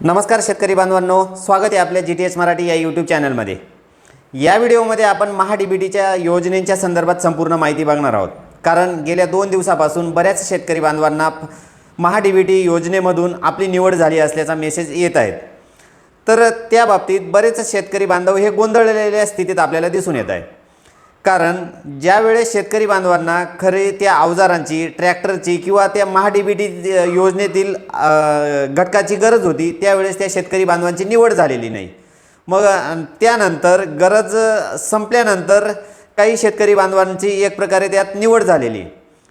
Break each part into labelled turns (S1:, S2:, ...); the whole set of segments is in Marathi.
S1: नमस्कार शेतकरी बांधवांनो स्वागत आहे आपल्या जी टी एच मराठी या यूट्यूब चॅनलमध्ये या व्हिडिओमध्ये आपण महा डी बी टीच्या योजनेच्या संदर्भात संपूर्ण माहिती बघणार आहोत. कारण गेल्या दोन दिवसापासून बऱ्याच शेतकरी बांधवांना फ- महा डी बी टी योजनेमधून आपली निवड झाली असल्याचा मेसेज येत आहेत. तर त्या बाबतीत बरेच शेतकरी बांधव हे गोंधळलेल्या स्थितीत आपल्याला दिसून येत आहे कारण ज्यावेळेस शेतकरी बांधवांना खरे त्या अवजारांची ट्रॅक्टरची किंवा त्या महाडीबीटी योजनेतील घटकाची गरज होती त्यावेळेस त्या शेतकरी बांधवांची निवड झालेली नाही. मग त्यानंतर गरज संपल्यानंतर काही शेतकरी बांधवांची एक प्रकारे त्यात निवड झालेली.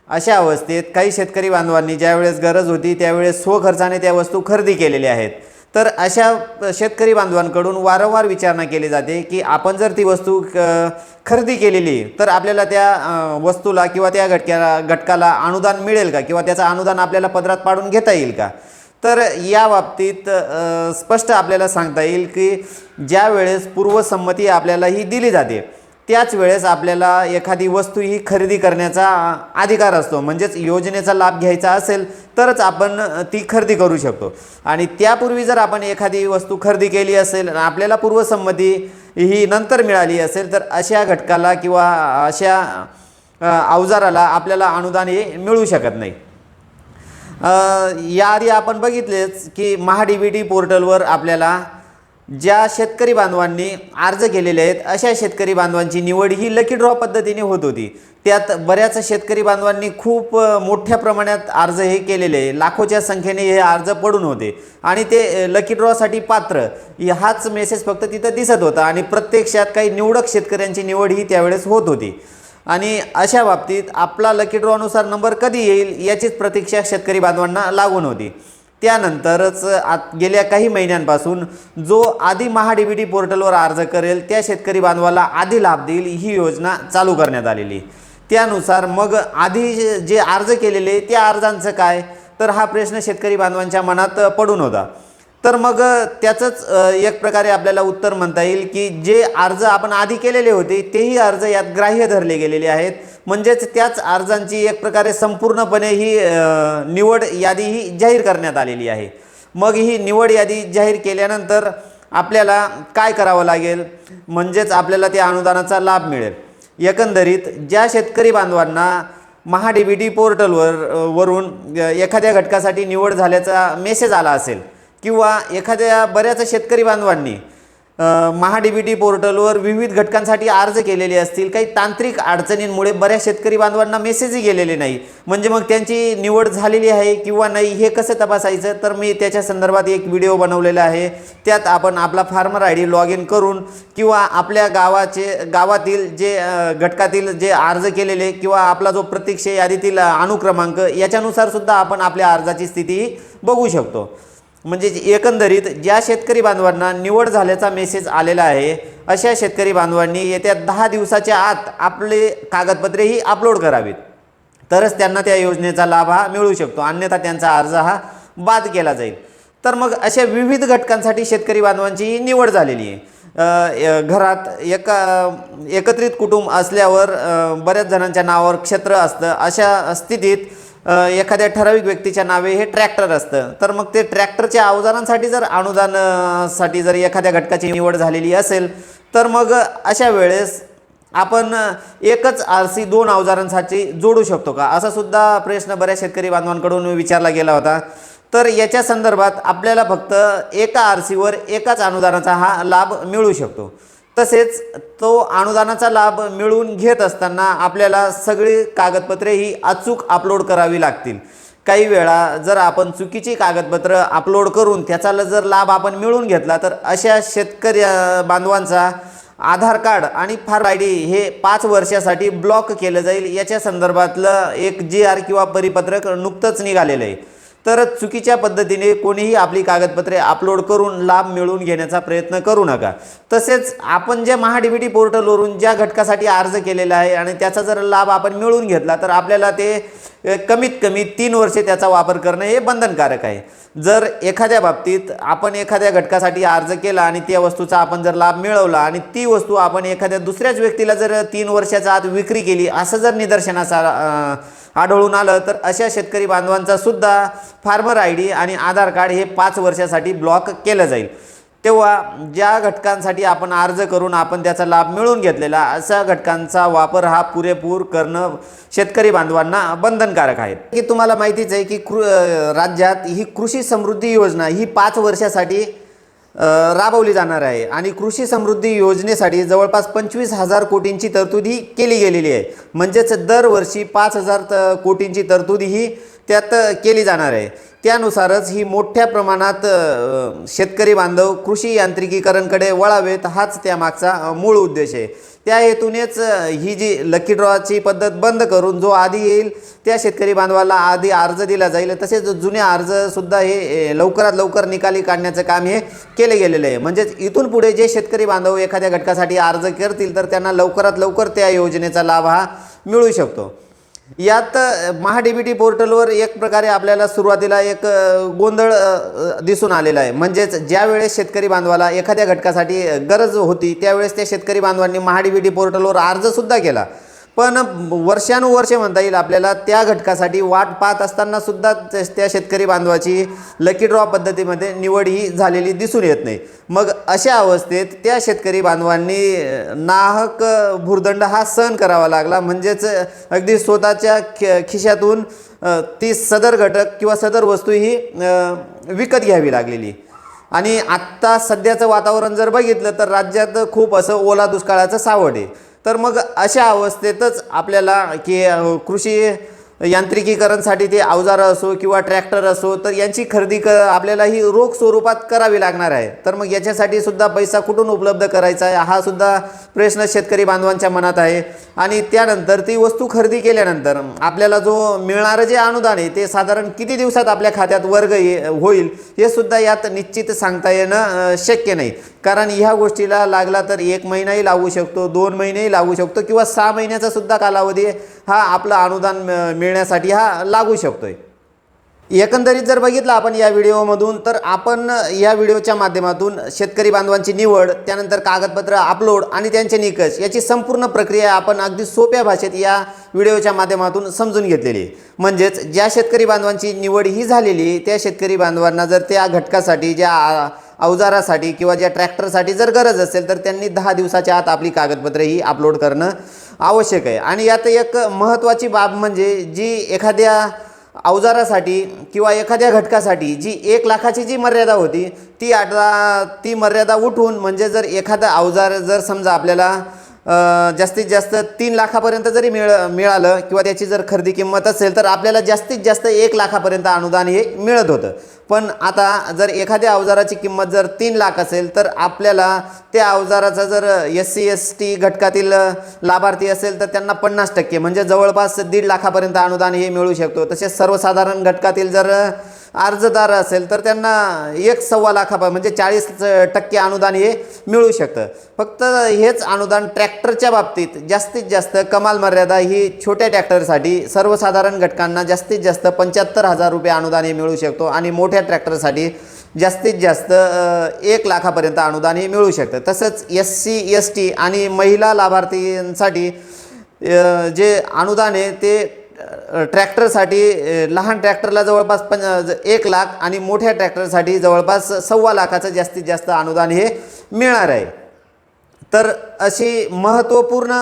S1: अशा अवस्थेत काही शेतकरी बांधवांनी ज्यावेळेस गरज होती त्यावेळेस स्वखर्चाने त्या वस्तू खरेदी केलेल्या आहेत. तर अशा शेतकरी बांधवांकडून वारंवार विचारणा केली जाते की आपण जर ती वस्तू क- खरेदी केलेली तर आपल्याला त्या वस्तूला किंवा त्या घटक्याला घटकाला अनुदान मिळेल का? किंवा त्याचं अनुदान आपल्याला पदरात पाडून घेता येईल का? तर या बाबतीत स्पष्ट आपल्याला सांगता येईल की ज्या वेळेस पूर्वसंमती आपल्याला ही दिली जाते. त्याच वेळेस आपल्याला एखादी वस्तू ही खरेदी करण्याचा अधिकार असतो. म्हणजेच योजनेचा लाभ घ्यायचा असेल तरच आपण ती खरेदी करू शकतो. आणि त्यापूर्वी जर आपण एखादी वस्तू खरेदी केली असेल आपल्याला पूर्वसंमती ही नंतर मिळाली असेल तर अशा घटकाला किंवा अशा अवजाराला आपल्याला अनुदान हे मिळू शकत नाही. याआधी आपण बघितलेच की महा डी टी पोर्टलवर आपल्याला ज्या शेतकरी बांधवांनी अर्ज केलेले आहेत अशा शेतकरी बांधवांची निवड ही लकी ड्रॉ पद्धतीने होत होती. त्यात बऱ्याच शेतकरी बांधवांनी खूप मोठ्या प्रमाणात अर्ज हे केलेले आहे. लाखोच्या संख्येने हे अर्ज पडून होते. आणि ते लकी ड्रॉसाठी पात्र. हाच मेसेज फक्त तिथं दिसत होता. आणि प्रत्यक्षात काही निवडक शेतकऱ्यांची निवड ही त्यावेळेस होत होती. आणि अशा बाबतीत आपला लकी ड्रॉनुसार नंबर कधी येईल याचीच प्रतीक्षा शेतकरी बांधवांना लागून होती. त्यानंतरच आत गेल्या काही महिन्यांपासून जो आधी महा डी बी टी पोर्टलवर अर्ज करेल त्या शेतकरी बांधवाला आधी लाभ देईल ही योजना चालू करण्यात आलेली. त्यानुसार मग आधी जे- अर्ज केलेले त्या अर्जांचं काय? तर हा प्रश्न शेतकरी बांधवांच्या मनात पडून होता. तर मग त्याचंच एक प्रकारे आपल्याला उत्तर म्हणता येईल की जे अर्ज आपण आधी केलेले होते तेही अर्ज यात ग्राह्य धरले गेलेले आहेत. म्हणजेच त्याच अर्जांची एक प्रकारे संपूर्णपणे ही निवड यादी ही जाहीर करण्यात आलेली आहे. मग ही निवड यादी जाहीर केल्यानंतर आपल्याला काय करावं लागेल? म्हणजेच आपल्याला त्या अनुदानाचा लाभ मिळेल. एकंदरीत ज्या शेतकरी बांधवांना महा डी बी टी पोर्टलवर वरून एखाद्या घटकासाठी निवड झाल्याचा मेसेज आला असेल किंवा एखाद्या बऱ्याच शेतकरी बांधवांनी महाडीबीटी बी टी पोर्टलवर विविध घटकांसाठी अर्ज केलेले असतील. काही तांत्रिक अडचणींमुळे बऱ्याच शेतकरी बांधवांना मेसेजही गेलेले नाही. म्हणजे मग त्यांची निवड झालेली आहे किंवा नाही हे कसं तपासायचं? तर मी त्याच्या संदर्भात एक व्हिडिओ बनवलेला आहे. त्यात आपण आपला farmer I D log in करून किंवा आपल्या गावाचे गावातील जे घटकातील जे अर्ज केलेले किंवा आपला जो प्रतीक्षा यादीतील अनुक्रमांक याच्यानुसार सुद्धा आपण आपल्या अर्जाची स्थिती बघू शकतो. म्हणजे एकंदरीत ज्या शेतकरी बांधवांना निवड झाल्याचा मेसेज आलेला आहे अशा शेतकरी बांधवांनी येत्या दहा दिवसाच्या आत आपले कागदपत्रे ही अपलोड करावीत. तरच त्यांना त्या योजनेचा लाभ हा मिळू शकतो. अन्यथा त्यांचा अर्ज हा बाद केला जाईल. तर मग अशा विविध घटकांसाठी शेतकरी बांधवांची ही निवड झालेली आहे. य- घरात एका एकत्रित कुटुंब असल्यावर बऱ्याच जणांच्या नावावर क्षेत्र असतं. अशा स्थितीत एखाद्या ठराविक व्यक्तीच्या नावे हे ट्रॅक्टर असतं. तर मग ते ट्रॅक्टरच्या अवजारांसाठी जर अनुदानासाठी जर एखाद्या घटकाची निवड झालेली असेल तर मग अशा वेळेस आपण एकच आर सी दोन अवजारांसाठी जोडू शकतो का? असा सुद्धा प्रश्न बऱ्याच शेतकरी बांधवांकडून विचारला गेला होता. तर याच्या संदर्भात आपल्याला फक्त एका आर सीवर एकाच अनुदानाचा हा लाभ मिळू शकतो. तसेच तो अनुदानाचा लाभ मिळवून घेत असताना आपल्याला सगळी कागदपत्रे ही अचूक अपलोड करावी लागतील. काही वेळा जर आपण चुकीची कागदपत्र अपलोड करून त्याचा जर लाभ आपण मिळवून घेतला तर अशा शेतकरी बांधवांचा आधार कार्ड आणि फार आय डी हे पाच वर्षासाठी ब्लॉक केलं जाईल. याच्या संदर्भातलं एक जी आर किंवा परिपत्रक नुकतंच निघालेलं आहे. तर चुकीच्या पद्धतीने कोणीही आपली कागदपत्रे अपलोड करून लाभ मिळवून घेण्याचा प्रयत्न करू नका. तसेच आपण ज्या महा डी टी पोर्टलवरून ज्या घटकासाठी अर्ज केलेला आहे आणि त्याचा जर लाभ आपण मिळवून घेतला तर आपल्याला ते कमीत कमी तीन वर्षे त्याचा वापर करणं हे बंधनकारक आहे. जर एखाद्या बाबतीत आपण एखाद्या घटकासाठी अर्ज केला आणि त्या वस्तूचा आपण जर लाभ मिळवला आणि ती वस्तू आपण एखाद्या दुसऱ्याच व्यक्तीला जर तीन वर्षाच्या आत विक्री केली असं जर निदर्शनाचा आढळून आलं. तर अशा शेतकरी बांधवांचा सुद्धा फार्मर आय डी आणि आधार कार्ड हे पाच वर्षासाठी ब्लॉक केलं जाईल. तेव्हा ज्या घटकांसाठी आपण अर्ज करून आपण त्याचा लाभ मिळवून घेतलेला अशा घटकांचा वापर हा पुरेपूर करणं शेतकरी बांधवांना बंधनकारक आहे. की तुम्हाला माहितीच आहे की कृ राज्यात ही कृषी समृद्धी योजना ही पाच वर्षासाठी राबवली जाणार आहे. आणि कृषी समृद्धी योजनेसाठी जवळपास पंचवीस हजार कोटींची तरतूदी केली गेलेली आहे. म्हणजेच दरवर्षी पाच हजार त कोटींची तरतूदी ही त्यात केली जाणार आहे. त्यानुसारच ही मोठ्या प्रमाणात शेतकरी बांधव कृषी यांत्रिकीकरणकडे वळावेत हाच त्यामागचा मूळ उद्देश आहे. त्या हेतूनेच ही जी लकी ड्रॉची पद्धत बंद करून जो आधी येईल त्या शेतकरी बांधवाला आधी अर्ज दिला जाईल. तसेच जुने अर्जसुद्धा हे लवकरात लवकर निकाली काढण्याचं काम हे केले गेलेलं आहे. म्हणजेच इथून पुढे जे शेतकरी बांधव एखाद्या घटकासाठी अर्ज करतील तर त्यांना लवकरात लवकर त्या योजनेचा लाभ हा मिळू शकतो. यात महाडीबीटी बी पोर्टलवर एक प्रकारे आपल्याला सुरुवातीला एक गोंधळ दिसून आलेला आहे. म्हणजेच ज्यावेळेस शेतकरी बांधवाला एखाद्या घटकासाठी गरज होती त्यावेळेस त्या शेतकरी बांधवांनी महाडीबीटी बी पोर्टलवर अर्जसुद्धा केला. पण वर्षानुवर्षे म्हणता येईल आपल्याला त्या घटकासाठी वाट पाहत असताना सुद्धा त्या शेतकरी बांधवाची लकी ड्रॉ पद्धतीमध्ये निवड ही झालेली दिसून येत नाही. मग अशा अवस्थेत त्या शेतकरी बांधवांनी नाहक भुर्दंड हा सहन करावा लागला. म्हणजेच अगदी स्वतःच्या खि खिशातून ती सदर घटक किंवा सदर वस्तू ही विकत घ्यावी लागलेली. आणि आत्ता सध्याचं वातावरण जर बघितलं तर राज्यात खूप असं ओला दुष्काळाचं सावड आहे. तर मग अशा अवस्थेतच आपल्याला की कृषी यांत्रिकीकरणसाठी ते अवजारं असो किंवा ट्रॅक्टर असो तर यांची खरेदी क आपल्याला ही रोख स्वरूपात करावी लागणार आहे. तर मग याच्यासाठी सुद्धा पैसा कुठून उपलब्ध करायचा आहे हा सुद्धा प्रश्न शेतकरी बांधवांच्या मनात आहे. आणि त्यानंतर ती वस्तू खरेदी केल्यानंतर आपल्याला जो मिळणारं जे अनुदान आहे ते साधारण किती दिवसात आपल्या खात्यात वर्ग ये होईल हे सुद्धा यात निश्चित सांगता येणं शक्य नाही. कारण ह्या गोष्टीला लागला तर एक महिनाही लागू शकतो दोन महिनेही लागू शकतो किंवा सहा महिन्याचा सुद्धा कालावधी हा आपलं अनुदान मिळण्यासाठी हा लागू शकतोय. एकंदरीत जर बघितलं आपण या व्हिडिओमधून तर आपण या व्हिडिओच्या माध्यमातून शेतकरी बांधवांची निवड त्यानंतर कागदपत्र अपलोड आणि त्यांचे निकष याची संपूर्ण प्रक्रिया आपण अगदी सोप्या भाषेत या व्हिडिओच्या माध्यमातून समजून घेतलेली आहे. म्हणजेच ज्या शेतकरी बांधवांची निवड ही झालेली आहे, त्या शेतकरी बांधवांना जर त्या घटकासाठी ज्या अवजारासाठी किंवा ज्या ट्रॅक्टरसाठी जर गरज असेल तर त्यांनी दहा दिवसाच्या आत आपली कागदपत्रे ही अपलोड करणं आवश्यक आहे. आणि यात एक महत्त्वाची बाब म्हणजे जी एखाद्या अवजारासाठी किंवा एखाद्या घटकासाठी जी एक लाखाची जी मर्यादा होती ती आता ती मर्यादा उठून म्हणजे जर एखादा अवजार जर समजा आपल्याला जास्तीत जास्त तीन लाखापर्यंत जरी मिळ मिळालं किंवा त्याची जर खरेदी किंमत असेल तर आपल्याला जास्तीत जास्त एक लाखापर्यंत अनुदान हे मिळत होतं. पण आता जर एखाद्या अवजाराची किंमत जर तीन लाख असेल तर आपल्याला त्या अवजाराचा जर एस सी एस टी घटकातील लाभार्थी असेल तर त्यांना पन्नास टक्के. म्हणजे जवळपास दीड लाखापर्यंत अनुदान हे मिळू शकतो. तसेच सर्वसाधारण घटकातील जर अर्जदार असेल तर त्यांना एक सव्वा लाखा म्हणजे चाळीस टक्के अनुदान हे मिळू शकतं. फक्त हेच अनुदान ट्रॅक्टरच्या बाबतीत जास्तीत जास्त कमाल मर्यादा ही छोट्या ट्रॅक्टरसाठी सर्वसाधारण घटकांना जास्तीत जास्त पंच्याहत्तर हजार रुपये अनुदान हे मिळू शकतो आणि मोठ्या ट्रॅक्टरसाठी जास्तीत जास्त एक लाखापर्यंत अनुदान हे मिळू शकतं. तसंच एस सी एस टी आणि महिला लाभार्थींसाठी जे अनुदान आहे ते ट्रॅक्टरसाठी लहान ट्रॅक्टरला जवळपास पण एक लाख आणि मोठ्या ट्रॅक्टरसाठी जवळपास सव्वा लाखाचं जास्तीत जास्त अनुदान हे मिळणार आहे. तर अशी महत्त्वपूर्ण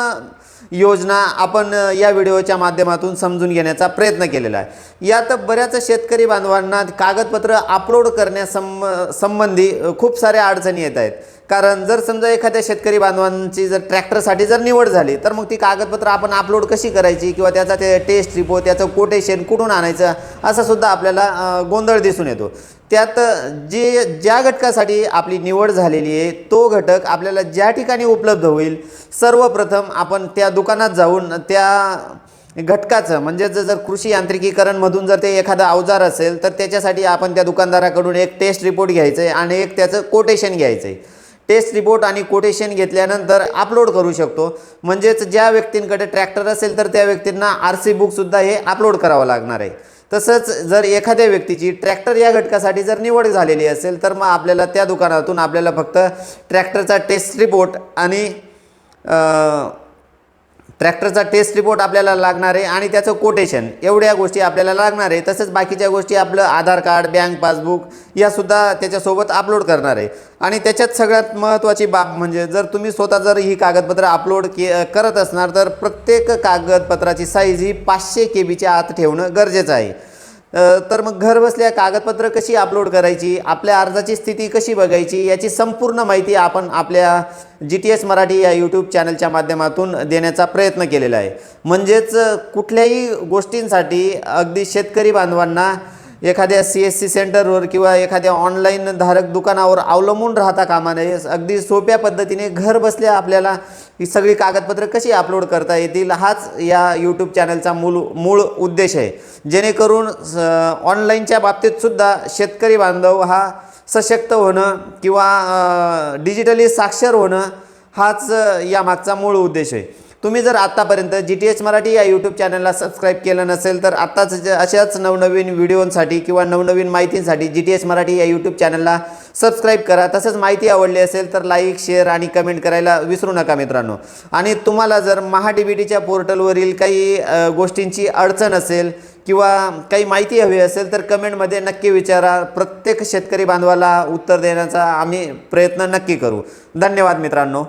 S1: योजना आपण या व्हिडिओच्या माध्यमातून समजून घेण्याचा प्रयत्न केलेला आहे. यात बऱ्याच शेतकरी बांधवांना कागदपत्र अपलोड करण्यासंब संबंधी खूप साऱ्या अडचणी येत आहेत. कारण जर समजा एखाद्या शेतकरी बांधवांची जर ट्रॅक्टरसाठी जर निवड झाली तर मग ती कागदपत्र आपण अपलोड कशी करायची किंवा त्याचा ते टेस्ट रिपोर्ट त्याचं कोटेशन कुठून आणायचं असा सुद्धा आपल्याला गोंधळ दिसून येतो. त्यात जे ज्या घटकासाठी आपली निवड झालेली आहे तो घटक आपल्याला ज्या ठिकाणी उपलब्ध होईल सर्वप्रथम आपण त्या दुकानात जाऊन त्या घटकाचं म्हणजे जर जर कृषी यांत्रिकीकरणमधून जर ते एखादं अवजार असेल तर त्याच्यासाठी आपण त्या दुकानदाराकडून एक टेस्ट रिपोर्ट घ्यायचं आहे आणि एक त्याचं कोटेशन घ्यायचं आहे टेस्ट रिपोर्ट आणि कोटेशन घेतल्यानंतर अपलोड करू शकतो. म्हणजेच ज्या व्यक्तींकडे ट्रॅक्टर असेल तर त्या व्यक्तींना आर सी बुकसुद्धा हे अपलोड करावं लागणार आहे. तसंच जर एखाद्या व्यक्तीची ट्रॅक्टर या घटकासाठी जर निवड झालेली असेल तर मग आपल्याला त्या दुकानातून आपल्याला फक्त ट्रॅक्टरचा टेस्ट रिपोर्ट आणि ट्रॅक्टरचा टेस्ट रिपोर्ट आपल्याला लागणार आहे आणि त्याचं कोटेशन एवढ्या गोष्टी आपल्याला लागणार आहे. तसंच बाकीच्या गोष्टी आपलं आधार कार्ड बँक पासबुक यासुद्धा त्याच्यासोबत अपलोड करणार आहे. आणि त्याच्यात सगळ्यात महत्त्वाची बाब म्हणजे जर तुम्ही स्वतः जर ही कागदपत्रं अपलोड के करत असणार तर प्रत्येक कागदपत्राची साईज ही पाचशे के बीच्या आत ठेवणं गरजेचं आहे. तर मग घर बसल्या कागदपत्र कशी अपलोड करायची? आपल्या अर्जाची स्थिती कशी बघायची? याची संपूर्ण माहिती आपण आपल्या जी टी एस मराठी या यूट्यूब चॅनलच्या माध्यमातून देण्याचा प्रयत्न केलेला आहे. म्हणजेच कुठल्याही गोष्टींसाठी अगदी शेतकरी बांधवांना एखाद्या सी एस सी सेंटरवर किंवा एखाद्या ऑनलाईन धारक दुकानावर अवलंबून राहता कामा नये. अगदी सोप्या पद्धतीने घर बसल्या आपल्याला ही सगळी कागदपत्रं कशी अपलोड करता येतील हाच या यूट्यूब चॅनलचा मूल मूळ उद्देश आहे. जेणेकरून ऑनलाईनच्या बाबतीतसुद्धा शेतकरी बांधव हा सशक्त होणं किंवा डिजिटली साक्षर होणं हाच यामागचा मूळ उद्देश आहे. तुम्ही जर आत्तापर्यंत जी टी एच मराठी या यूट्यूब चॅनलला सबस्क्राईब केलं नसेल तर आत्ताच अशाच नवनवीन व्हिडिओंसाठी किंवा नवनवीन माहितींसाठी जी टी एच मराठी या यूट्यूब चॅनलला सबस्क्राईब करा. तसंच माहिती आवडली असेल तर लाईक शेअर आणि कमेंट करायला विसरू नका मित्रांनो. आणि तुम्हाला जर महा डी बी टीच्या पोर्टलवरील काही गोष्टींची अडचण असेल किंवा काही माहिती हवी असेल तर कमेंटमध्ये नक्की विचारा. प्रत्येक शेतकरी बांधवाला उत्तर देण्याचा आम्ही प्रयत्न नक्की करू. धन्यवाद मित्रांनो.